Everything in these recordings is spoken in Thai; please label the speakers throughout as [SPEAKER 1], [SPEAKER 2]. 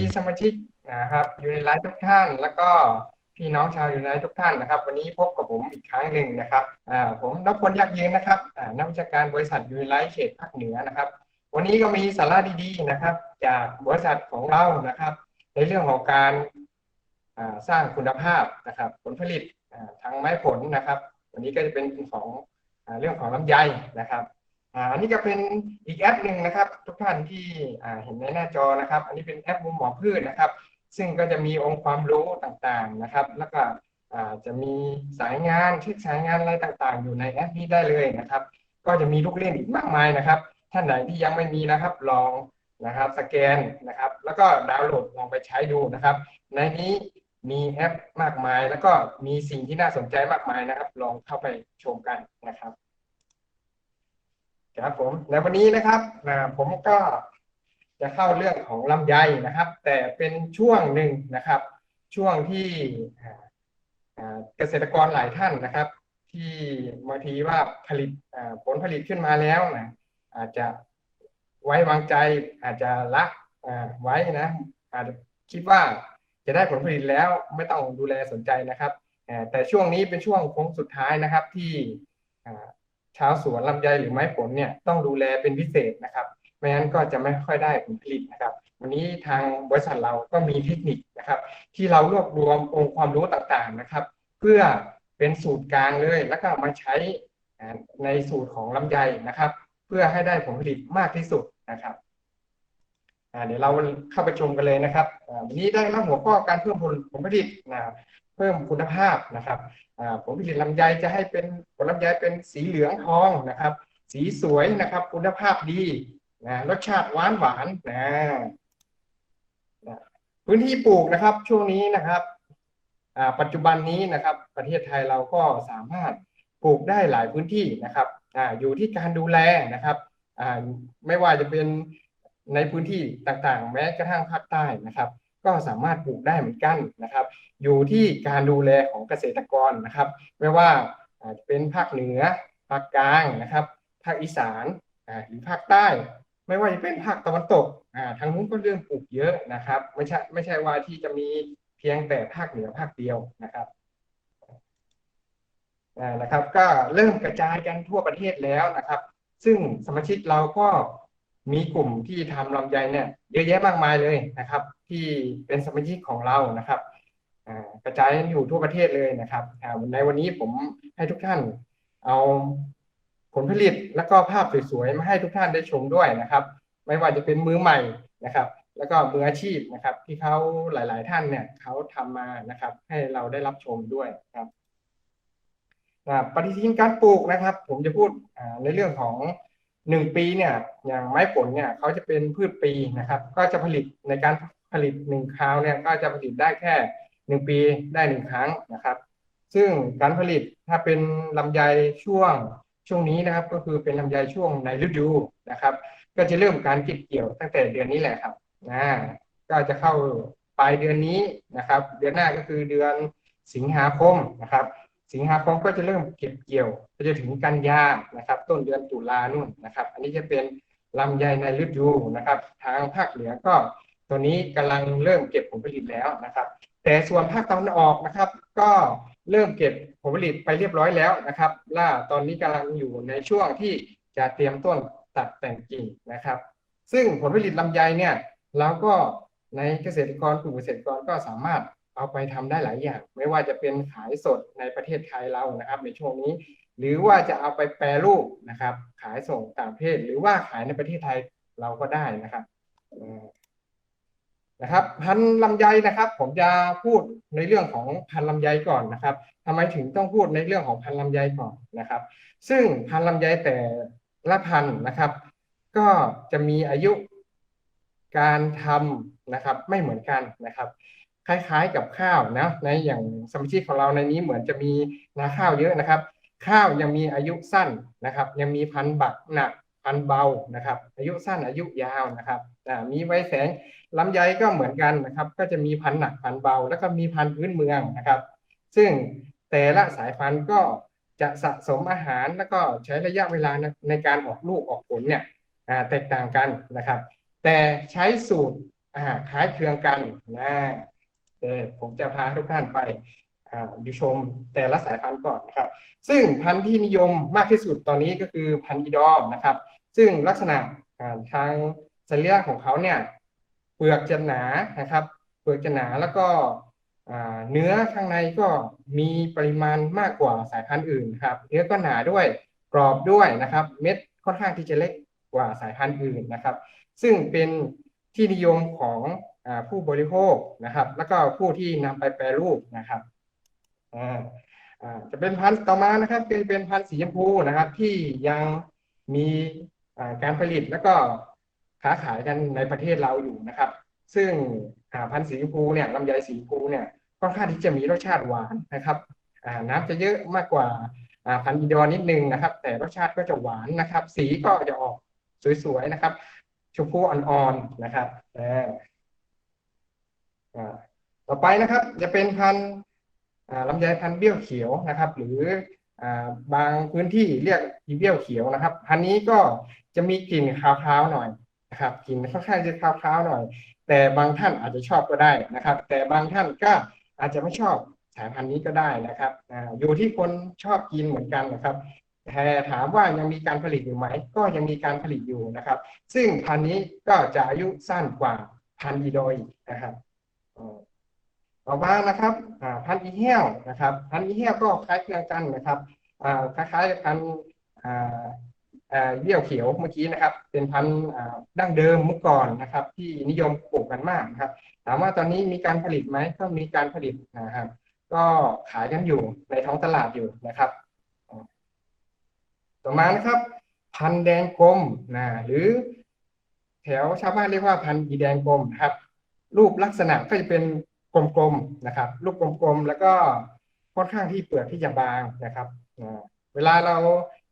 [SPEAKER 1] ดีสมาชิกนะครับอยู่ในไลฟ์ทุกท่าน แล้วก็พี่น้องชาวอยู่ในไลฟ์ทุกท่านนะครับ วันนี้พบกับผมอีกครั้งหนึ่งนะครับผมนพพลยักษ์ยืนนะครับนักวิชาการบริษัทยูนิไลท์เขตภาคเหนือนะครับ วันนี้ก็มีสาระดีๆนะครับ จากบริษัทของเรานะครับ ในเรื่องของการสร้างคุณภาพนะครับ ผลผลิตทางไม้ผลนะครับ วันนี้ก็จะเป็นของเรื่องของลำไยนะครับ อันนี้ก็เป็นอีกแอปหนึ่งนะครับ ทุกท่านที่เห็นในหน้าจอนะครับ อันนี้เป็นแอปมุมหมอพืชนะครับ ซึ่งก็จะมีองค์ความรู้ต่างๆนะครับ แล้วก็จะมีสายงานเช็คสายงานอะไรต่างๆ อยู่ในแอปนี้ได้เลยนะครับ ก็จะมีลูกเล่นอีกมากมายนะครับ ท่านไหนที่ยังไม่มีนะครับ ลองนะครับสแกนนะครับ แล้วก็ดาวน์โหลดลองไปใช้ดูนะครับ ในนี้มีแอปมากมาย แล้วก็มีสิ่งที่น่าสนใจมากมายนะครับ ลองเข้าไปชมกันนะครับ ครับผมในวันนี้นะครับนะผมก็จะเข้าเรื่องของลำไยนะครับ แต่เป็นช่วงหนึ่งนะครับ ช่วงที่เกษตรกรหลายท่านนะครับ ที่บางทีว่าผลิตผลผลิตขึ้นมาแล้วนะอาจจะไว้วางใจอาจจะละอ่าไว้นะ อาจจะคิดว่าจะได้ผลผลิตแล้วไม่ต้องดูแลสนใจนะครับแต่ช่วงนี้เป็นช่วงโค้งสุดท้ายนะครับที่ ชาวสวนลำไยหรือไม้ผลเนี่ยต้องดูแลเป็นพิเศษนะครับไม่งั้นก็จะไม่ค่อยได้ผลผลิตนะครับ วันนี้ทางบริษัทเราก็มีเทคนิคนะครับ ที่เรารวบรวมองค์ความรู้ต่างๆนะครับ เพื่อเป็นสูตรกลางเลยแล้วก็มาใช้ในสูตรของลำไยนะครับ เพื่อให้ได้ผลผลิตมากที่สุดนะครับเดี๋ยวเราเข้าไปชมกันเลยนะครับวันนี้ได้รับหัวข้อการเพิ่มผลผลผลิตนะ เพิ่มคุณภาพนะครับผลผลิตลำไยจะให้เป็นผลลำไยเป็นสีเหลืองทองนะครับ สีสวยนะครับ คุณภาพดีนะรสชาติหวานหวานนะนะพื้นที่ปลูกนะครับ ช่วงนี้นะครับปัจจุบันนี้นะครับ ประเทศไทยเราก็สามารถปลูกได้หลายพื้นที่นะครับออยู่ที่การดูแลนะครับไม่ว่าจะเป็นในพื้นที่ต่างๆ แม้กระทั่งภาคใต้นะครับ ก็สามารถปลูกได้เหมือนกันนะครับ อยู่ที่การดูแลของเกษตรกรนะครับ ไม่ว่าจะเป็นภาคเหนือภาคกลางนะครับ ภาคอีสานหรือภาคใต้ ไม่ว่าจะเป็นภาคตะวันตกทางนู้นก็เรื่องปลูกเยอะนะครับ ไม่ใช่ไม่ใช่ว่าที่จะมีเพียงแต่ภาคเหนือภาคเดียวนะครับนะครับ ก็เริ่มกระจายกันทั่วประเทศแล้วนะครับ ซึ่งสมาชิกเราก็ มีกลุ่มที่ทำลำไยเนี่ยเยอะแยะมากมายเลยนะครับ ที่เป็นสมาชิกของเรานะครับกระจายอยู่ทั่วประเทศเลยนะครับในวันนี้ผมให้ทุกท่านเอาผลผลิตแล้วก็ภาพสวยๆมาให้ทุกท่านได้ชมด้วยนะครับ ไม่ว่าจะเป็นมือใหม่นะครับ แล้วก็มืออาชีพนะครับ ที่เขาหลาย ๆ ท่านเนี่ยเขาทำมานะครับ ให้เราได้รับชมด้วยครับปฏิทินการปลูกนะครับ ผมจะพูดในเรื่องของ หนึ่งปีเนี่ยอย่างไม้ผลเนี่ยเขาจะเป็นพืชปีนะครับ ก็จะผลิตในการผลิตหนึ่งคราวเนี่ยก็จะผลิตได้แค่หนึ่งปีได้หนึ่งครั้งนะครับ ซึ่งการผลิตถ้าเป็นลำไยช่วงช่วงนี้นะครับก็คือเป็นลำไยช่วงในฤดูนะครับ ก็จะเริ่มการเก็บเกี่ยวตั้งแต่เดือนนี้แหละครับนะก็จะเข้าปลายเดือนนี้นะครับ เดือนหน้าก็คือเดือนสิงหาคมนะครับ สิงหาคมก็จะเริ่มเก็บเกี่ยวก็จะถึงกันยานะครับ ต้นเดือนตุลานู่นนะครับ อันนี้จะเป็นลำไยในฤดูนะครับ ทางภาคเหนือก็ตัวนี้กำลังเริ่มเก็บผลผลิตแล้วนะครับ แต่ส่วนภาคตะวันออกนะครับ ก็เริ่มเก็บผลผลิตไปเรียบร้อยแล้วนะครับ ล่าตอนนี้กำลังอยู่ในช่วงที่จะเตรียมต้นตัดแต่งกิ่งนะครับ ซึ่งผลผลิตลำไยเนี่ยเราก็ในเกษตรกรกลุ่มเกษตรกรก็สามารถ เอาไปทำได้หลายอย่าง ไม่ว่าจะเป็นขายสดในประเทศไทยเรานะครับ ในช่วงนี้ หรือว่าจะเอาไปแปรรูปนะครับ ขายส่งต่างประเทศ หรือว่าขายในประเทศไทยเราก็ได้นะครับนะครับพันลำไยนะครับ ผมจะพูดในเรื่องของพันลำไยก่อนนะครับทำไมถึงต้องพูดในเรื่องของพันลำไยก่อนนะครับ ซึ่งพันลำไยแต่ละพันนะครับ ก็จะมีอายุการทำนะครับ ไม่เหมือนกันนะครับ คล้ายๆกับข้าวนะในอย่างสมาชิกของเราในนี้เหมือนจะมีนาข้าวเยอะนะครับ ข้าวยังมีอายุสั้นนะครับ ยังมีพันบักหนักพันเบานะครับ อายุสั้นอายุยาวนะครับมีไว้แสงลำไยก็เหมือนกันนะครับ ก็จะมีพันธุ์หนักพันธุ์เบา แล้วก็มีพันธุ์พื้นเมืองนะครับ ซึ่งแต่ละสายพันธุ์ก็จะสะสมอาหารแล้วก็ใช้ระยะเวลาในการออกลูกออกผลเนี่ยแตกต่างกันนะครับ แต่ใช้สูตรอ่าคล้ายเครืองกันนะ ผมจะพาทุกท่านไปดูชมแต่ละสายพันธุ์ก่อนนะครับ ซึ่งพันธุ์ที่นิยมมากที่สุดตอนนี้ก็คือพันธุ์อีดอมนะครับ ซึ่งลักษณะทางสัญลักษณ์ของเขาเนี่ยเปลือกจะหนานะครับเปลือกจะหนาแล้วก็เนื้อข้างในก็มีปริมาณมากกว่าสายพันธุ์อื่นครับ เนื้อก็หนาด้วยกรอบด้วยนะครับ เม็ดค่อนข้างที่จะเล็กกว่าสายพันธุ์อื่นนะครับ ซึ่งเป็นที่นิยมของ ผู้บริโภคนะครับ แล้วก็ผู้ที่นำไปแปรรูปนะครับจะเป็นพันธุ์ต่อมานะครับเป็นเป็นพันธุ์สีชมพูนะครับ ที่ยังมีการผลิตแล้วก็ค้าขายกันในประเทศเราอยู่นะครับ ซึ่งพันธุ์สีชมพูเนี่ยลำไยสีชมพูเนี่ยค่อนข้างที่จะมีรสชาติหวานนะครับน้ำจะเยอะมากกว่าพันธุ์อีดอร์นิดนึงนะครับ แต่รสชาติก็จะหวานนะครับ สีก็จะออกสวยๆนะครับชมพูอ่อนๆนะครับ ต่อไปนะครับจะเป็นพันธุ์อ่าลำไยพันธุ์เบี้ยวเขียวนะครับ หรืออบางพื้นที่เรียกอีเบี้ยวเขียวนะครับ พันนี้ก็จะมีกลิ่นคาวๆหน่อยนะครับกลิ่นค่อนข้างจะคาวๆหน่อย แต่บางท่านอาจจะชอบก็ได้นะครับ แต่บางท่านก็อาจจะไม่ชอบสายพันธุ์นี้ก็ได้นะครับออยู่ที่คนชอบกินเหมือนกันนะครับแต่ถามว่ายังมีการผลิตอยู่ไหม ก็ยังมีการผลิตอยู่นะครับ ซึ่งพันธุ์นี้ก็จะอายุสั้นกว่าพันธุ์อีโดยนะครับ ต่อมานะครับพันธุ์อีเหี้ยวนะครับ พันธุ์อีเหี้ยวก็คล้ายคลึงกันนะครับคล้ายๆกับพันธุ์อ่าอ่าเบี้ยวเขียวเมื่อกี้นะครับ เป็นพันธุ์ดั้งเดิมเมื่อก่อนนะครับ ที่นิยมปลูกกันมากนะครับ ถามว่าตอนนี้มีการผลิตไหมก็มีการผลิตนะครับ ก็ขายกันอยู่ในท้องตลาดอยู่นะครับ ต่อมานะครับ พันธุ์แดงกลมนะหรือ แถวชาวบ้านเรียกว่าพันธุ์อีแดงกลมครับ รูปลักษณะก็จะเป็น กลมๆนะครับรูปกลมๆแล้วก็ค่อนข้างที่เปลือกที่จะบางนะครับเวลาเรา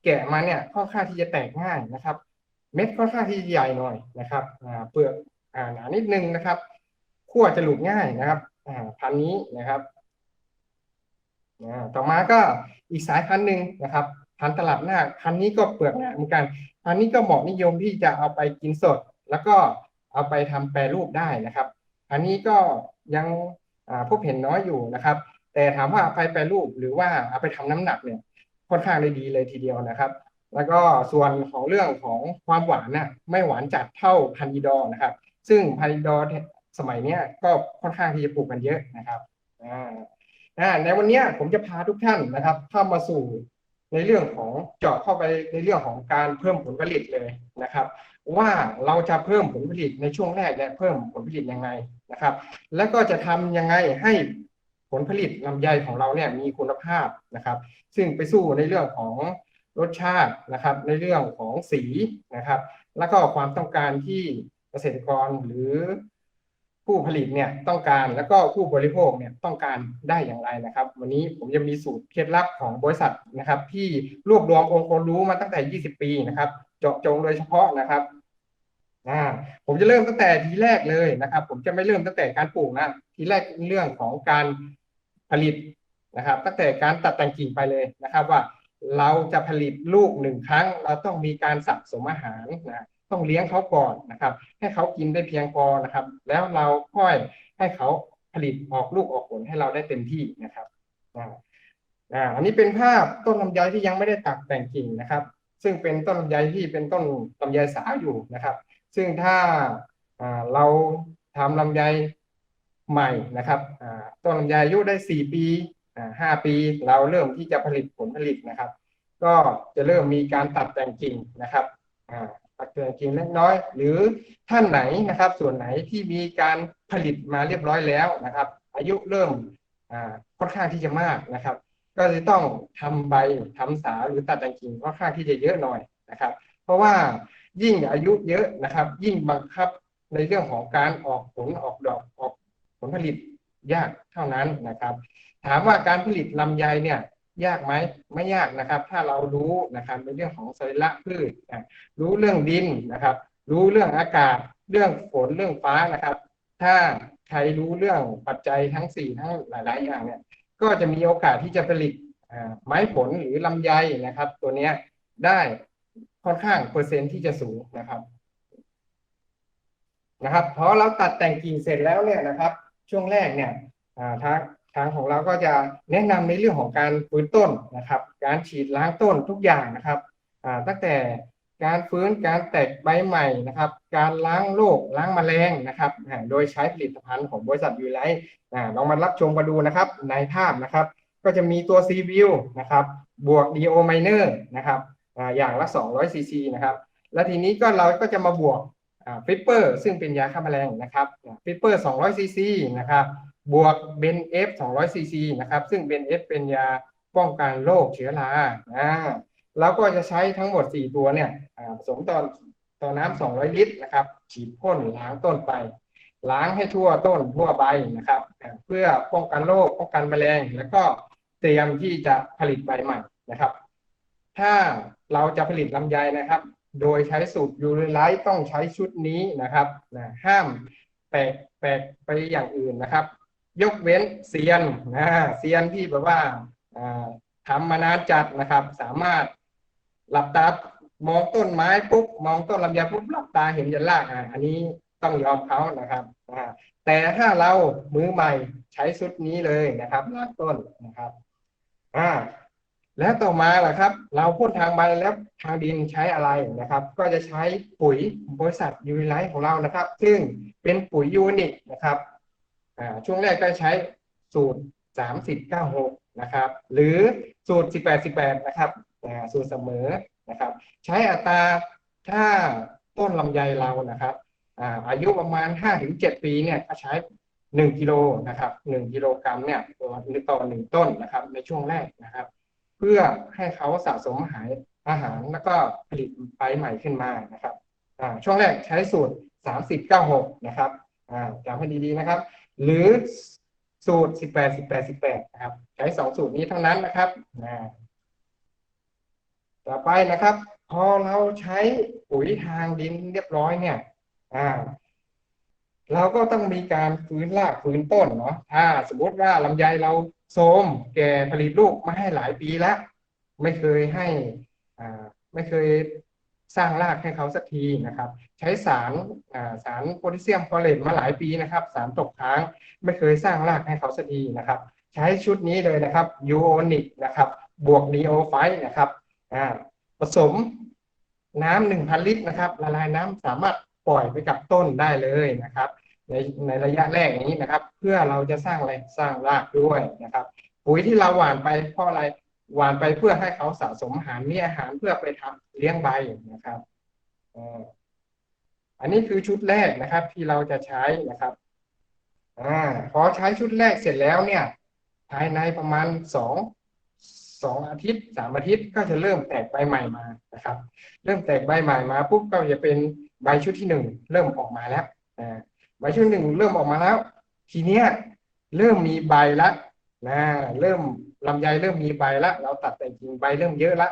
[SPEAKER 1] แกะมาเนี่ยค่อนข้างที่จะแตกง่ายนะครับ เม็ดค่อนข้างที่จะใหญ่หน่อยนะครับเปลือกหนานิดนึงนะครับขั้วจะหลุดง่ายนะครับอ่าพันนี้นะครับต่อมาก็อีกสายพันธุ์หนึ่งนะครับพันตลับหน้าพันนี้ก็เปลือกหนาเหมือนกันพันนี้ก็เหมาะนิยมที่จะเอาไปกินสด แล้วก็เอาไปทำแปรรูปได้นะครับ อันนี้ก็ ยังพบเห็นน้อยอยู่นะครับ แต่ถามว่าเอาไปแปรรูปหรือว่าเอาไปทำน้ำหนักเนี่ยค่อนข้างได้ดีเลยทีเดียวนะครับ แล้วก็ส่วนของเรื่องของความหวานน่ะไม่หวานจัดเท่าพันดีดอนะครับ ซึ่งพันดีดอสมัยเนี้ยก็ค่อนข้างที่จะปลูกกันเยอะนะครับอ่าในวันนี้ผมจะพาทุกท่านนะครับเข้ามาสู่ ในเรื่องของเจาะเข้าไปในเรื่องของการเพิ่มผลผลิตเลยนะครับ ว่าเราจะเพิ่มผลผลิตในช่วงแรกเนี่ยเพิ่มผลผลิตยังไงนะครับ แล้วก็จะทำยังไงให้ผลผลิตลำไยของเราเนี่ยมีคุณภาพนะครับ ซึ่งไปสู้ในเรื่องของรสชาตินะครับ ในเรื่องของสีนะครับ แล้วก็ความต้องการที่เกษตรกรหรือ ผู้ผลิตเนี่ยต้องการแล้วก็ผู้บริโภคเนี่ยต้องการได้อย่างไรนะครับ วันนี้ผมจะมีสูตรเคล็ดลับของบริษัทนะครับ ที่รวบรวมองค์ความรู้มาตั้งแต่ 20 ปีนะครับ เจาะจงโดยเฉพาะนะครับผมจะเริ่มตั้งแต่ทีแรกเลยนะครับ ผมจะไม่เริ่มตั้งแต่การปลูกนะทีแรกเรื่องของการผลิตนะครับ ตั้งแต่การตัดแต่งกิ่งไปเลยนะครับว่าเราจะผลิตลูกหนึ่งครั้ง เราต้องมีการสะสมอาหารนะ ต้องเลี้ยงเขาก่อนนะครับ ให้เขากินได้เพียงพอนะครับ แล้วเราค่อยให้เขาผลิตออกลูกออกผลให้เราได้เต็มที่นะครับอันนี้เป็นภาพต้นลำไยที่ยังไม่ได้ตัดแต่งกิ่งนะครับ ซึ่งเป็นต้นลำไยที่เป็นต้นลำไยสาวอยู่นะครับ ซึ่งถ้าเราทำลำไยใหม่นะครับต้นลำไยอายุได้สี่ปีอ่าห้าปี เราเริ่มที่จะผลิตผลผลิตนะครับ ก็จะเริ่มมีการตัดแต่งกิ่งนะครับ ตัดแต่งกิ่งเล็กน้อย หรือท่านไหนนะครับ ส่วนไหนที่มีการผลิตมาเรียบร้อยแล้วนะครับ อายุเริ่มค่อนข้างที่จะมากนะครับ ก็จะต้องทำใบทำสาหรือตัดแต่งกิ่งค่อนข้างที่จะเยอะหน่อยนะครับ เพราะว่ายิ่งอายุเยอะนะครับ ยิ่งบังคับในเรื่องของการออกผลออกดอกออกผลผลิตยากเท่านั้นนะครับ ถามว่าการผลิตลำไยเนี่ย ยากไหมไม่ยากนะครับ ถ้าเรารู้นะครับในเรื่องของสรีระพืชนะรู้เรื่องดินนะครับ รู้เรื่องอากาศ เรื่องฝนเรื่องฟ้านะครับ ถ้าใครรู้เรื่องปัจจัยทั้งสี่ทั้งหลาย ๆ อย่างเนี่ย ก็จะมีโอกาสที่จะผลิตไม้ผลหรือลำไยนะครับ ตัวนี้ได้ค่อนข้างเปอร์เซ็นต์ที่จะสูงนะครับนะครับพอเราตัดแต่งกิ่งเสร็จแล้วเนี่ยนะครับ ช่วงแรกเนี่ยทาง ทางของเราก็จะแนะนำในเรื่องของการฟื้นต้นนะครับ การฉีดล้างต้นทุกอย่างนะครับตั้งแต่การฟื้นการแตกใบใหม่นะครับ การล้างโรคล้างแมลงนะครับ โดยใช้ผลิตภัณฑ์ของบริษัทยูไลท์ลองมารับชมกันดูนะครับ ในภาพนะครับ ก็จะมีตัว C view นะครับบวก DO minor นอร์นะครับอ่าอย่างละ 200 cc นะครับ แล้วทีนี้ก็เราก็จะมาบวกฟิปเปอร์ซึ่งเป็นยาฆ่าแมลงนะครับฟิปเปอร์200 cc นะครับ บวกเบนเอฟ200 cc นะครับซึ่งเบนเอฟเป็นยาป้องกันโรคเชื้อราอ่าเราก็จะใช้ทั้งหมด 4 ตัวเนี่ยผสมตอนตอนน้ำ200 ลิตรนะครับ ฉีดพ่นล้างต้นไป ล้างให้ทั่วต้นทั่วใบนะครับ เพื่อป้องกันโรคป้องกันแมลง แล้วก็เตรียมที่จะผลิตใบใหม่นะครับ ถ้าเราจะผลิตลำไยนะครับ โดยใช้สูตรยูริไลท์ต้องใช้ชุดนี้นะครับนะห้ามแปลกแปลกไปอย่างอื่นนะครับ ยกเว้นเซียนนะเซียนที่แบบว่าทำมานานจัดนะครับ สามารถหลับตามองต้นไม้ปุ๊บมองต้นลำไยปุ๊บหลับตาเห็นยันรากอ่าอันนี้ต้องยอมเขานะครับแต่ถ้าเรามือใหม่ใช้ชุดนี้เลยนะครับรากต้นนะครับอ่าแล้วต่อมาล่ะครับ เราพ่นทางใบแล้วทางดินใช้อะไรนะครับ ก็จะใช้ปุ๋ยบริษัทยูนิไลท์ของเรานะครับ ซึ่งเป็นปุ๋ยยูนิคนะครับ ช่วงแรกก็ใช้สูตร 3096 นะครับ หรือสูตร 1818 นะครับสูตรเสมอนะครับ ใช้อัตราถ้าต้นลำไยเรานะครับอาอายุประมาณ 5-7 ปีเนี่ยก็ใช้ 1 กิโลนะครับ1กิโลกรัมเนี่ยต่อหนึ่งต้นนะครับในช่วงแรกนะครับ เพื่อให้เขาสะสมอาหารอาหารแล้วก็ผลิตใบใหม่ขึ้นมานะครับช่วงแรกใช้สูตร 30 96 นะครับจำให้ดีๆนะครับ หรือสูตร 18 18 18นะครับ ใช้สองสูตรนี้ทั้งนั้นนะครับต่อไปนะครับ พอเราใช้ปุ๋ยทางดินเรียบร้อยเนี่ย อ่า เราก็ต้องมีการฟื้นรากฟื้นต้นเนาะถ้าสมมติว่าลำไยเราโทรมแก่ผลิตลูกมาให้หลายปีแล้ว ไม่เคยให้ อ่า ไม่เคย สร้างรากให้เขาสักทีนะครับ ใช้สารสารโพแทสเซียมฟอเรตมาหลายปีนะครับ สารตกค้างไม่เคยสร้างรากให้เขาสักทีนะครับ ใช้ชุดนี้เลยนะครับยูโอนิกนะครับ บวกนีโอไฟนะครับผสมน้ำหนึ่งพันลิตรนะครับ ละลายน้ำสามารถปล่อยไปกับต้นได้เลยนะครับ ในในระยะแรกนี้นะครับ เพื่อเราจะสร้างอะไรสร้างรากด้วยนะครับ ปุ๋ยที่เราหว่านไปเพราะอะไร หวานไปเพื่อให้เขาสะสมอาหารมีอาหารเพื่อไปทำเลี้ยงใบนะครับอันนี้คือชุดแรกนะครับ ที่เราจะใช้นะครับอพอใช้ชุดแรกเสร็จแล้วเนี่ยภายในประมาณสองสองอาทิตย์สามอาทิตย์ก็จะเริ่มแตกใบใหม่มานะครับ เริ่มแตกใบใหม่มาปุ๊บก็จะเป็นใบชุดที่หนึ่งเริ่มออกมาแล้วใบชุดหนึ่งเริ่มออกมาแล้ว ทีเนี้ยเริ่มมีใบละนะเริ่ม ลำไยเริ่มมีใบละ เราตัดแต่จริงใบเริ่มเยอะละ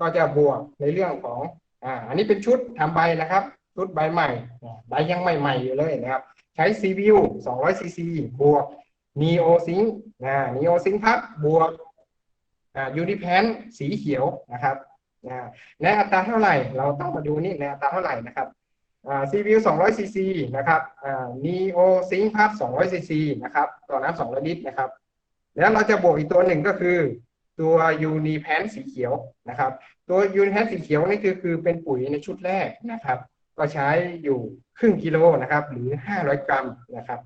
[SPEAKER 1] ก็จะบวกในเรื่องของอ่าอันนี้เป็นชุดทำใบนะครับ ชุดใบใหม่ใบยังใหม่ๆอยู่เลยนะครับ ใช้ CBU 200 cc บวก Neo Zinc นะ Neo Zinc พัดบวกอ่ายูนิแพนสีเขียวนะครับนะในอัตราเท่าไหร่เราต้องมาดูนี่ในอัตราเท่าไหร่นะครับอ่า CPU 200 cc นะครับอ่า Neo Sync Plus 200 cc นะครับต่อน้ำ2ลิตรนะครับ แล้วเราจะบวกอีกตัวหนึ่งก็คือ ตัว Unipan สีเขียวนะครับ ตัว Unipan สีเขียวนี่คือคือเป็นปุ๋ยในชุดแรกนะครับ ก็ใช้อยู่ครึ่งกิโลนะครับ หรือ 500 กรัมนะครับ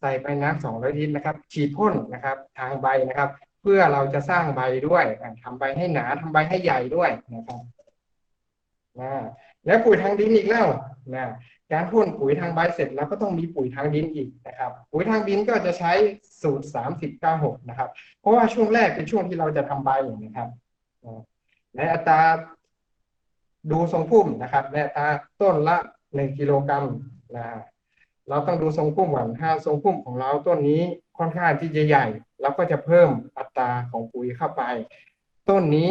[SPEAKER 1] ใส่ไปน้ำ200ลิตรนะครับ ฉีดพ่นนะครับ ทางใบนะครับ เพื่อเราจะสร้างใบด้วยอ่าทำใบให้หนาทำใบให้ใหญ่ด้วยนะครับอ่าแล้วปุ๋ยทางดินอีกแล้วนะ การพ่นปุ๋ยทางใบเสร็จแล้วก็ต้องมีปุ๋ยทางดินอีกนะครับ ปุ๋ยทางดินก็จะใช้สูตรสามสิบเก้าหกนะครับ เพราะว่าช่วงแรกเป็นช่วงที่เราจะทำใบนะครับ ในอัตราดูทรงพุ่มนะครับในอัตราต้นละหนึ่งกิโลกรัมนะเราต้องดูทรงพุ่มก่อนถ้าทรงพุ่มของเราต้นนี้ค่อนข้างที่จะใหญ่เราก็จะเพิ่มอัตราของปุ๋ยเข้าไป ต้นนี้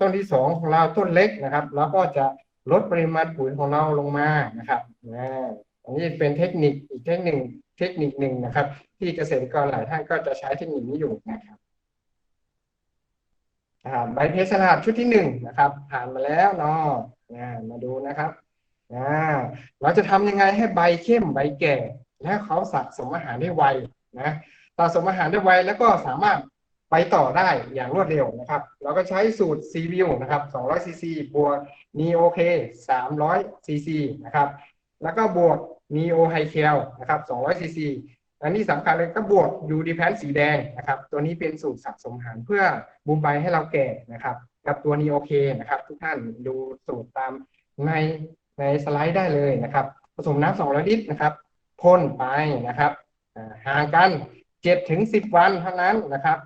[SPEAKER 1] ต้นที่สองของเราต้นเล็กนะครับเราก็จะ ลดปริมาณปุ๋ยของเราลงมานะครับอันนี้เป็นเทคนิคอีกเทคนิคเทคนิคหนึ่งนะครับ ที่เกษตรกรหลายท่านก็จะใช้เทคนิคนี้อยู่นะครับใบเพชรสลัดชุดที่หนึ่งนะครับ ผ่านมาแล้วเนาะมาดูนะครับเราจะทำยังไงให้ใบเข้มใบแก่ และเขาสะสมอาหารได้ไวนะสะสมอาหารได้ไวแล้วก็สามารถ ไปต่อได้อย่างรวดเร็วนะครับ เราก็ใช้สูตร c v i e w นะครับ 200 cc บวก neo k 300 cc นะครับ แล้วก็บวก neo high cal นะครับ 200 cc อันนี้สำคัญเลยก็บวก u d p a n สีแดงนะครับ ตัวนี้เป็นสูตรสะสมอาหารเพื่อบูมใบให้เราแก่นะครับ กับตัว neo k นะครับ ทุกท่านดูสูตรตามในในสไลด์ได้เลยนะครับ ผสมน้ำ200ลิตรนะครับพ่นไปนะครับห่างกัน7ถึง10 วันเท่านั้นนะครับ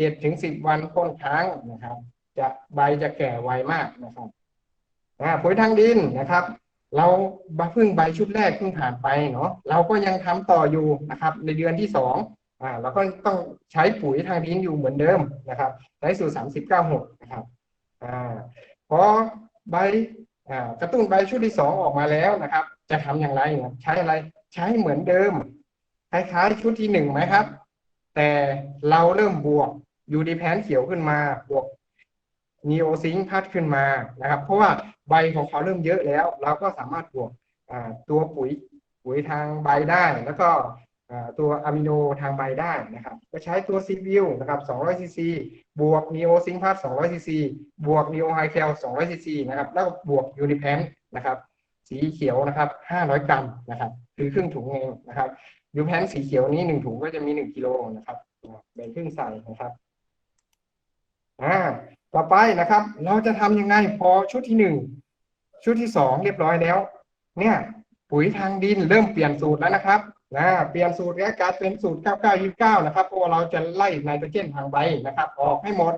[SPEAKER 1] 7ถึง10วันพ่นครั้งนะครับ จะใบจะแก่ไวมากนะครับปุ๋ยทางดินนะครับ เราเพิ่งใบชุดแรกเพิ่งผ่านไปเนาะเราก็ยังทำต่ออยู่นะครับ ในเดือนที่สองอ่าเราก็ต้องใช้ปุ๋ยทางดินอยู่เหมือนเดิมนะครับใช้สูตรสามสิบเก้าหกนะครับอ่าพอใบอ่ากระตุ้นใบชุดที่สองออกมาแล้วนะครับ จะทำอย่างไรนะใช้อะไรใช้เหมือนเดิมคล้ายๆชุดที่หนึ่งไหมครับ แต่เราเริ่มบวก ยูดีแพนเขียวขึ้นมาบวกนีโอซิงค์พัดขึ้นมานะครับ เพราะว่าใบของเขาเริ่มเยอะแล้ว เราก็สามารถบวกตัวปุ๋ยปุ๋ยทางใบได้ แล้วก็ตัวอะมิโนทางใบได้นะครับ ก็ใช้ตัวซีวิวนะครับ200ซีซีบวกนีโอซิงค์พัด200ซีซีบวกนีโอไฮแคล200ซีซีนะครับ แล้วก็บวกยูนิแพนนะครับ สีเขียวนะครับ 500 กรัมนะครับคือครึ่งถุงเองนะครับยูแพนสีเขียวนี้หนึ่งถุงก็จะมีหนึ่งกิโลนะครับแบ่งครึ่งใส่นะครับ อ่าต่อไปนะครับ เราจะทำยังไงพอชุดที่หนึ่งชุดที่สองเรียบร้อยแล้ว เนี่ย ปุ๋ยทางดินเริ่มเปลี่ยนสูตรแล้วนะครับนะเปลี่ยนสูตรแล้วกายเป็นสูตร 9929 นะครับเพราะเราจะไล่ไนโตรเจนทางใบนะครับ ออกให้หมด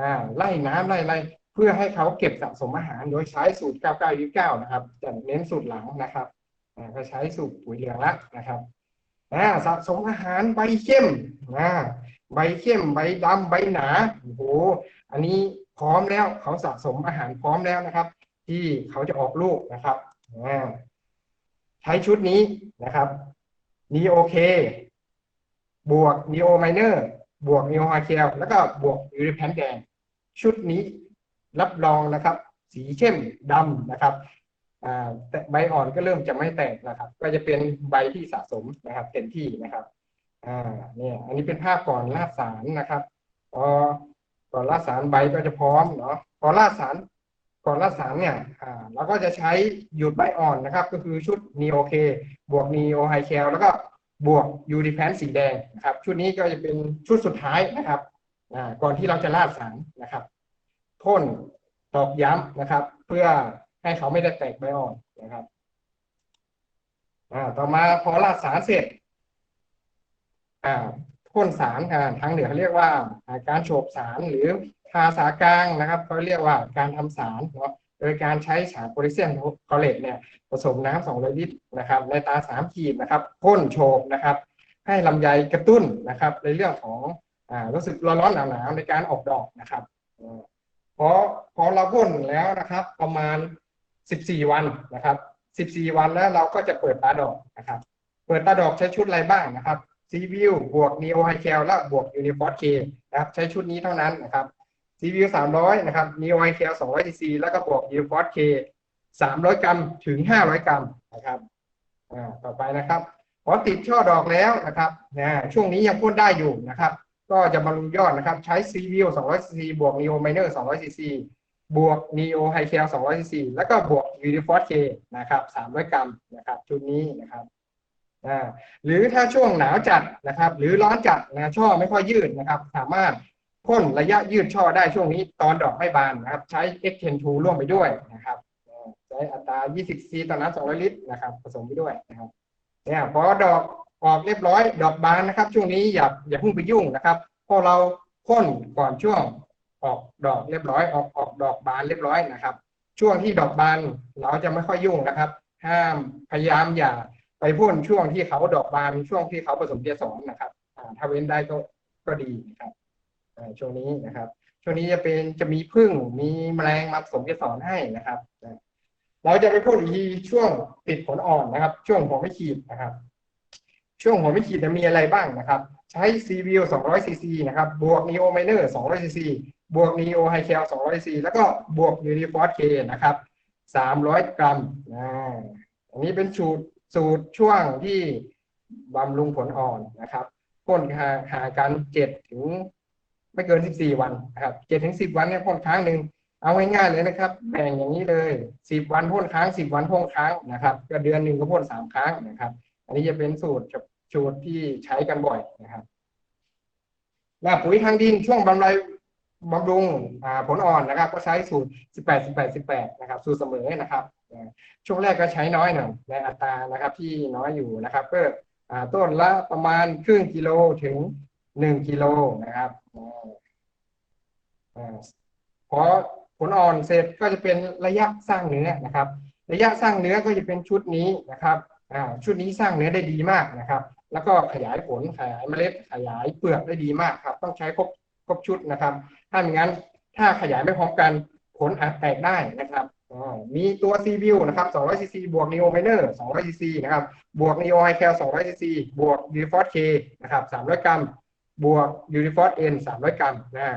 [SPEAKER 1] อ่าไล่น้ำไล่อะไรเพื่อให้เขาเก็บสะสมอาหารโดยใช้สูตร 9929 นะครับ จะเน้นสูตรหลังนะครับอ่าก็ใช้สูตรปุ๋ยเหลืองละนะครับอ่าสะสมอาหารใบเข้มอ่าใบเข้มใบดำใบหนาโอ้โหอันนี้พร้อมแล้วเขาสะสมอาหารพร้อมแล้วนะครับ ที่เขาจะออกลูกนะครับใช้ชุดนี้นะครับนีโอเคบวกนีโอไมเนอร์บวกนีโอฮาเคลแล้วก็บวกยูริแพนแดง ชุดนี้รับรองนะครับ สีเข้มดำนะครับแต่ใบอ่อนก็เริ่มจะไม่แตกนะครับ ก็จะเป็นใบที่สะสมนะครับเต็มที่นะครับ อ่าเนี่ยอันนี้เป็นภาพก่อนลาดสารนะครับพอก่อนลาดสารใบก็จะพร้อมเนาะก่อนลาดสารก่อนลาดสารเนี่ยอ่าเราก็จะใช้หยุดใบอ่อนนะครับ ก็คือชุด n e o k บวก neo high cal แล้วก็บวก u d p a n สีแดงนะครับ ชุดนี้ก็จะเป็นชุดสุดท้ายนะครับอ่าก่อนที่เราจะลาดสารนะครับพ่นตอกย้ำนะครับ เพื่อให้เขาไม่ได้แตกใบอ่อนนะครับอ่าต่อมาพอลาดสารเสร็จ พ่นสารทางเหนือเขาเรียกว่าการโฉบสารหรือภาษากลางนะครับเขาเรียกว่าการทำสารเนาะโดยการใช้สารโพแทสเซียมคลอเรตเนี่ยผสมน้ำ200ลิตรนะครับในตาสามขีดนะครับพ่นโฉบนะครับให้ลำไยกระตุ้นนะครับ ในเรื่องของอรู้สึกร้อนๆหนาวๆในการออกดอกนะครับพอพอเราพ่นแล้วนะครับ ประมาณ 14 วันนะครับ 14 วันแล้วเราก็จะเปิดตาดอกนะครับ เปิดตาดอกใช้ชุดอะไรบ้างนะครับ ซีวิวบวกนีโอไฮแคลและบวกยูนิฟอร์ดเคนะครับใช้ชุดนี้เท่านั้นนะครับซีวิวสามร้อยนะครับนีโอไฮแคลสองร้อยซีซีแล้วก็บวกยูนิฟอร์ดเคสามร้อยกรัมถึงห้าร้อยกรัมนะครับอ่าต่อไปนะครับพอติดช่อดอกแล้วนะครับนะช่วงนี้ยังพ่นได้อยู่นะครับ ก็จะบำรุงยอดนะครับ ใช้ซีวิวสองร้อยซีซีบวกนีโอไมเนอร์สองร้อยซีซีบวกนีโอไฮแคลสองร้อยซีซีแล้วก็บวกยูนิฟอร์ดเคนะครับสามร้อยกรัมนะครับชุดนี้นะครับ หรือถ้าช่วงหนาวจัดนะครับ หรือร้อนจัดนะช่อไม่ค่อยยืดนะครับ สามารถพ่นระยะยืดช่อได้ช่วงนี้ตอนดอกไม่บานนะครับ ใช้ X10 2ร่วมไปด้วยนะครับใช้อัตรา 20 ซีต่อน้ำ200 ลิตรนะครับ ผสมไปด้วยนะครับเนี่ยพอดอกออกเรียบร้อย ดอกบานนะครับ ช่วงนี้อย่าอย่าเพิ่งไปยุ่งนะครับพราะเราพ่นก่อนช่วงออกดอกเรียบร้อยออกออกดอกบานเรียบร้อยนะครับ ช่วงที่ดอกบานเราจะไม่ค่อยยุ่งนะครับ ห้ามพยายามอย่า ไปพ่นช่วงที่เขาดอกบานช่วงที่เขาผสมเกสรนะครับถ้าเว้นได้ก็ก็ดีนะครับช่วงนี้นะครับ ช่วงนี้จะเป็นจะมีผึ้งมีแมลงมาผสมเกสรให้นะครับเราจะไปพ่นอีกช่วงติดผลอ่อนนะครับ ช่วงหัวไม่ขีดนะครับ ช่วงหัวไม่ขีดจะมีอะไรบ้างนะครับ ใช้ c v 200 cc นะครับ บวก neo miner 200 cc บวก neo high cal 200 cc แล้วก็บวก uniforce k นะครับสามร้อยกรัมนะอันนี้เป็นสูตร สูตรช่วงที่บำรุงผลอ่อนนะครับพ่นหาหากันเจ็ดถึงไม่เกินสิบสี่วันนะครับเจ็ดถึงสิบวันเนี่ยพ่นครั้งหนึ่งเอาง่ายๆเลยนะครับแบ่งอย่างนี้เลยสิบวันพ่นครั้งสิบวันพ่นครั้งนะครับก็เดือนหนึ่งก็พ่นสามครั้งนะครับ อันนี้จะเป็นสูตรกับสูตรที่ใช้กันบ่อยนะครับแล้วปุ๋ยทางดินช่วงบำรุงบำรุงผลอ่อนนะครับ ก็ใช้สูตร 18 18 18 นะครับ สูตรเสมอนะครับ ช่วงแรกก็ใช้น้อยหน่อยในอัตรานะครับที่น้อยอยู่นะครับก็อ่าต้นละประมาณครึ่งกิโลถึง1กิโลนะครับพอผลอ่อนเสร็จก็จะเป็นระยะสร้างเนื้อนะครับ ระยะสร้างเนื้อก็จะเป็นชุดนี้นะครับชุดนี้สร้างเนื้อได้ดีมากนะครับ แล้วก็ขยายผลขยายเมล็ดขยายเปลือกได้ดีมากครับ ต้องใช้ครบครบชุดนะครับ ถ้าไม่งั้นถ้าขยายไม่พร้อมกันผลอาจแตกได้นะครับ มีตัว c v i e w นะครับ 200 cc บวก neo miner 200 cc นะครับ บวก neo high cal 200 cc บวก uniforce k นะครับ 300 กรัม บวก uniforce n 300 กรัมนะ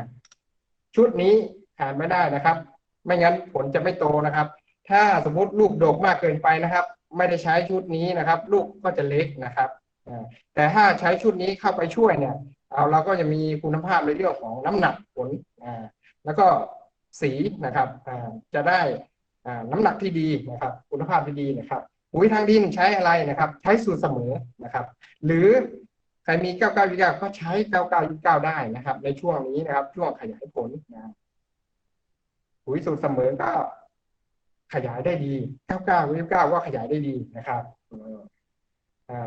[SPEAKER 1] ชุดนี้ขาดไม่ได้นะครับ ไม่งั้นผลจะไม่โตนะครับ ถ้าสมมติลูกดกมากเกินไปนะครับ ไม่ได้ใช้ชุดนี้นะครับ ลูกก็จะเล็กนะครับแต่ถ้าใช้ชุดนี้เข้าไปช่วยเนี่ยเอาเราก็จะมีคุณภาพในเรื่องของน้ำหนักผลแล้วก็สีนะครับจะได้ น้ำหนักที่ดีนะครับคุณภาพที่ดีนะครับปุ๋ยทางดินใช้อะไรนะครับ ใช้สูตรเสมอนะครับ หรือใครมี 99ยี่ก็ใช้ 99ยี่ได้นะครับ ในช่วงนี้นะครับ ช่วงขยายผลนะปุ๋ยสูตรเสมอก็ขยายได้ดี 99ยี่ก็ขยายได้ดีนะครับ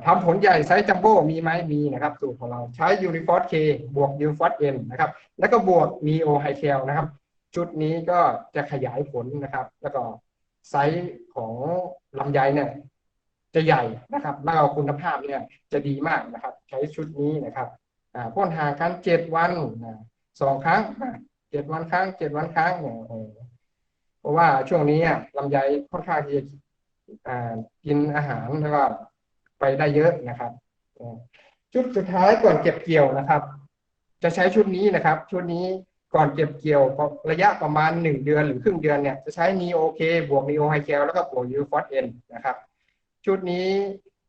[SPEAKER 1] ทำผลใหญ่ไซส์จัมโบ้มีไหมมีนะครับ สูตรของเราใช้ Uniforce K บวก Uniforce N นนะครับ แล้วก็บวก Neo High Cal นะครับ ชุดนี้ก็จะขยายผลนะครับ แล้วก็ไซส์ของลำไยเนี่ยจะใหญ่นะครับ แล้วก็คุณภาพเนี่ยจะดีมากนะครับ ใช้ชุดนี้นะครับอ่าพ่นห่างกันเจ็ดวันสองครั้งเจ็ดวันครั้งเจ็ดวันครั้งเนี่ยเพราะว่าช่วงนี้อะลำไยค่อนข้างที่จะกินอาหารแล้วก็ไปได้เยอะนะครับชุดสุดท้ายก่อนเก็บเกี่ยวนะครับ จะใช้ชุดนี้นะครับ ชุดนี้ ก่อนเก็บเกี่ยวระยะประมาณหนึ่งเดือนหรือครึ่งเดือนเนี่ยจะใช้ Neo K บวก Neo High Cal แล้วก็บวก u f o s N นะครับ ชุดนี้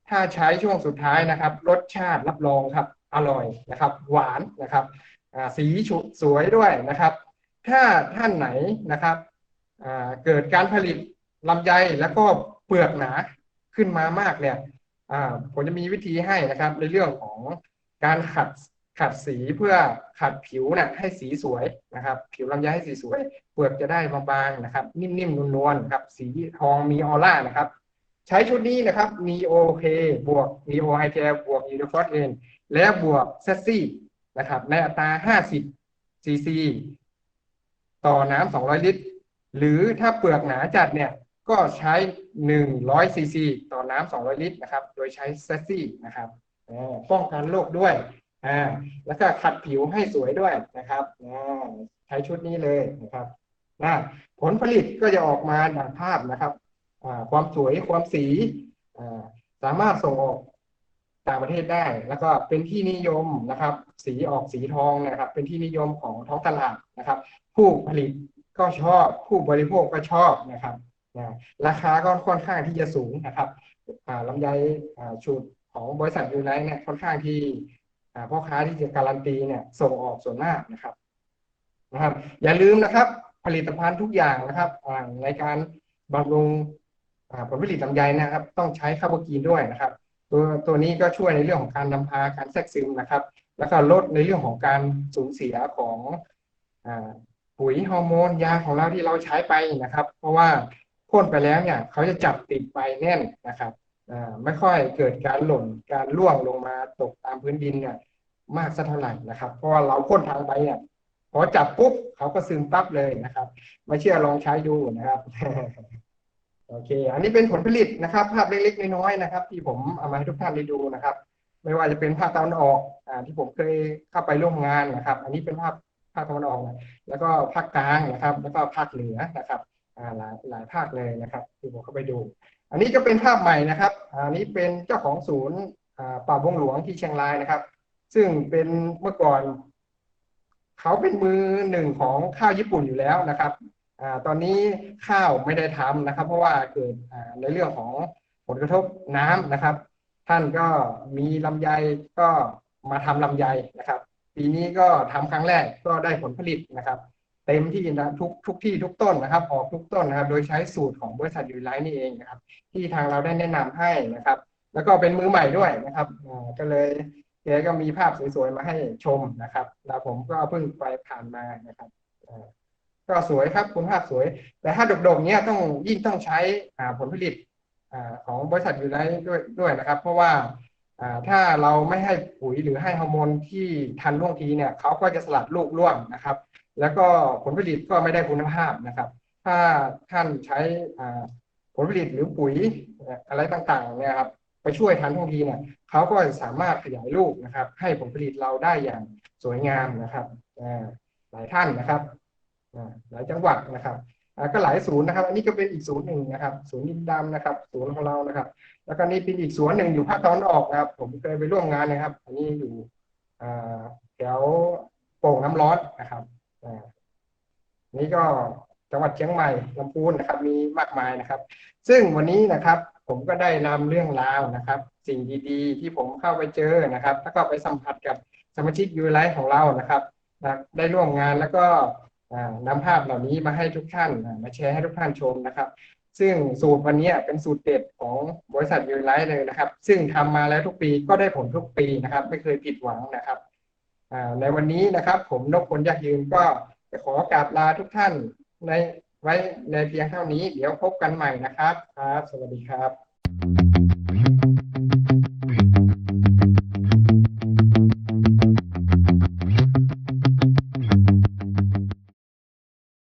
[SPEAKER 1] ถ้าใช้ช่วงสุดท้ายนะครับ รสชาติรับรองครับ อร่อยนะครับ หวานนะครับสีชุสวยด้วยนะครับ ถ้าท่านไหนนะครับเกิดการผลิตลำไยแล้วก็เปลือกหนาขึ้นมามากเนี่ยผมจะมีวิธีให้นะครับในเรื่องของการขัด ขัดสีเพื่อขัดผิวนี่ยให้สีสวยนะครับ ผิวลำไยให้สีสวย เปลือกจะได้บางๆนะครับ นิ่มๆนวลๆนะครับ สีทองมีออร่านะครับ ใช้ชุดนี้นะครับ Neo K บวก Neo High Cal บวก Uniforce N และบวก s e s i นะครับ ในอัตรา 50 cc ต่อน้ำ200 ลิตร หรือถ้าเปลือกหนาจัดเนี่ยก็ใช้ 100ซีซีต่อน้ำ200 ลิตรนะครับ โดยใช้เซซี่นะครับอ่าป้องกันโรคด้วย อ่าแล้วก็ขัดผิวให้สวยด้วยนะครับอ่าใช้ชุดนี้เลยนะครับนะผลผลิตก็จะออกมาดังภาพนะครับอ่าความสวยความสีอ่าสามารถส่งออกต่างประเทศได้ แล้วก็เป็นที่นิยมนะครับ สีออกสีทองนะครับ เป็นที่นิยมของท้องตลาดนะครับ ผู้ผลิตก็ชอบ ผู้บริโภคก็ชอบนะครับนะราคาก็ค่อนข้างที่จะสูงนะครับอ่าลำไยอ่าชุดของบริษัทยูไนเนี่ยค่อนข้างที่ พ่อค้าที่จะการันตีเนี่ยส่งออกส่วนมากนะครับนะครับ อย่าลืมนะครับ ผลิตภัณฑ์ทุกอย่างนะครับในการบำรุงผลผลิตลำไยนะครับ ต้องใช้คาร์บกีนด้วยนะครับ ตัวตัวนี้ก็ช่วยในเรื่องของการนำพาการแทรกซึมนะครับ แล้วก็ลดในเรื่องของการสูญเสียของอปุ๋ยฮอร์โมนยาของเราที่เราใช้ไปนะครับ เพราะว่าพ่นไปแล้วเนี่ยเขาจะจับติดไปแน่นนะครับ ไม่ค่อยเกิดการหล่นการล่วงลงมาตกตามพื้นดินเนี่ยมากสักเท่าไหร่นะครับ เพราะว่าเราพ่นทางไปเนี่ยพอจับปุ๊บเขาก็ซึมปั๊บเลยนะครับ ไม่เชื่อลองใช้ดูนะครับโอเค อันนี้เป็นผลผลิตนะครับ ภาพเล็กๆน้อยๆนะครับ ที่ผมเอามาให้ทุกท่านได้ดูนะครับ ไม่ว่าจะเป็นภาคตะวันออกอ่าที่ผมเคยเข้าไปร่วมงานนะครับ อันนี้เป็นภาพภาคตะวันออกนะแล้วก็ภาคกลางนะครับ แล้วก็ภาคเหนือนะครับอ่าหลายหลายภาคเลยนะครับ ที่ผมเข้าไปดู อันนี้ก็เป็นภาพใหม่นะครับอันนี้เป็นเจ้าของศูนย์ป่าบงหลวงที่เชียงรายนะครับ ซึ่งเป็นเมื่อก่อน เขาเป็นมือหนึ่งของข้าวญี่ปุ่นอยู่แล้วนะครับอตอนนี้ข้าวไม่ได้ทำนะครับ เพราะว่าเกิดในเรื่องของผลกระทบน้ำนะครับ ท่านก็มีลำไยก็มาทำลำไยนะครับ ปีนี้ก็ทำครั้งแรกก็ได้ผลผลิตนะครับ เต็มที่นะทุกทุกที่ทุกต้นนะครับ ออกทุกต้นนะครับ โดยใช้สูตรของบริษัทยูไลท์นี่เองนะครับ ที่ทางเราได้แนะนำให้นะครับ แล้วก็เป็นมือใหม่ด้วยนะครับก็เลยแกก็มีภาพสวยๆมาให้ชมนะครับ แล้วผมก็เพิ่งไปผ่านมานะครับก็สวยครับคุณภาพสวย แต่ถ้าดกๆเนี้ยต้องยิ่งต้องใช้ผลผลิตอของบริษัทยูไลท์ด้วยด้วยนะครับ เพราะว่าอ่าถ้าเราไม่ให้ปุ๋ยหรือให้ฮอร์โมนที่ทันท่วงทีเนี่ยเขาก็จะสลัดลูกร่วงนะครับ แล้วก็ผลผลิตก็ไม่ได้คุณภาพนะครับ ถ้าท่านใช้ผลผลิตหรือปุ๋ยอะไรต่างๆเนี่ยครับไปช่วยทันท่วงทีเนี่ยเขาก็สามารถขยายลูกนะครับ ให้ผลผลิตเราได้อย่างสวยงามนะครับหลายท่านนะครับหลายจังหวัดนะครับก็หลายศูนย์นะครับ อันนี้ก็เป็นอีกศูนย์หนึ่งนะครับ ศูนย์ดินดำนะครับ ศูนย์ของเรานะครับ แล้วก็นี่เป็นอีกศูนย์หนึ่งอยู่ภาคตะวันออกนะครับ ผมเคยไปร่วมงานนะครับ อันนี้อยู่แถวโป่งน้ำร้อน นี่ก็จังหวัดเชียงใหม่ลำพูนนะครับ มีมากมายนะครับ ซึ่งวันนี้นะครับผมก็ได้นำเรื่องราวนะครับ สิ่งดีๆ ที่ผมเข้าไปเจอนะครับ แล้วก็ไปสัมผัสกับสมาชิกยูไลท์ของเรานะครับได้ร่วมงานแล้วก็อ่านำภาพเหล่านี้มาให้ทุกท่านมาแชร์ให้ทุกท่านชมนะครับ ซึ่งสูตรวันนี้เป็นสูตรเด็ดของบริษัทยูไลท์เลยนะครับ ซึ่งทำมาแล้วทุกปีก็ได้ผลทุกปีนะครับ ไม่เคยผิดหวังนะครับในวันนี้นะครับ ผมนพพลยักยืนก็ จะขอกราบลาทุกท่านในไว้ในเพียงเท่านี้ เดี๋ยวพบกันใหม่นะครับ ครับ สวัสดีครับ